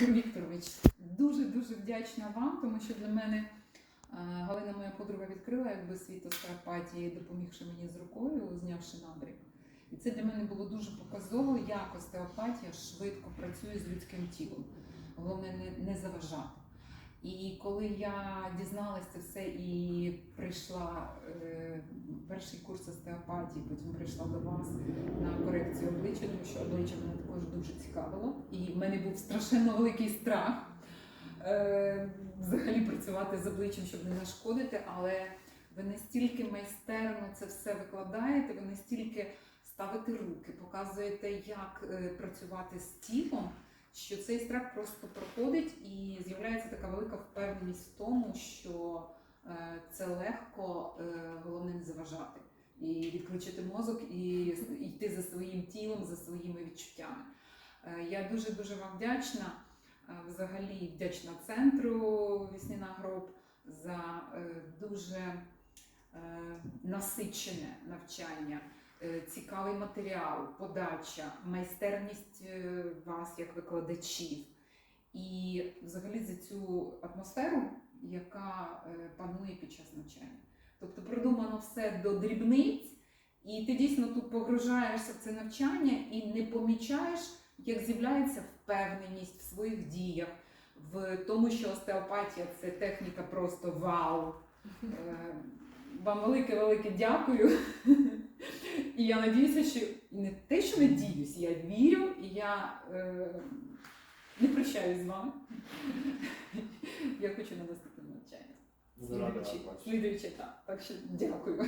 Ігор Вікторович, дуже дуже вдячна вам, тому що для мене е, Галина, моя подруга, відкрила якби світ остеопатії, допомігши мені з рукою, знявши набрік. І це для мене було дуже показово, як остеопатія швидко працює з людським тілом. Головне не, не заважати. І коли я дізналася це все і прийшла е, перший курс остеопатії, потім прийшла до вас на корекцію обличчя, тому що обличчя мене також дуже цікавило. Мене був страшенно великий страх е, взагалі працювати з обличчям, щоб не нашкодити, але ви настільки майстерно це все викладаєте, ви настільки ставите руки, показуєте, як е, працювати з тілом, що цей страх просто проходить і з'являється така велика впевненість в тому, що е, це легко, е, головне не заважати. І відключити мозок і йти за своїм тілом, за своїми відчуттями. Е, Я дуже дуже вам вдячна. е, Взагалі вдячна центру Вісніна Гроб за е, дуже насичене навчання, цікавий матеріал, подача, майстерність вас як викладачів. І взагалі за цю атмосферу, яка панує під час навчання. Тобто продумано все до дрібниць, і ти дійсно тут погружаєшся в це навчання і не помічаєш, як з'являється впевненість в своїх діях, в тому, що остеопатія це техніка просто вау. Е, Вам велике-велике дякую. І я надіюся, що не те, що надіюсь, я вірю, і я е, не прощаюсь з вами. Я хочу на наступне навчання. Слідуючий етап. Так що. Дякую.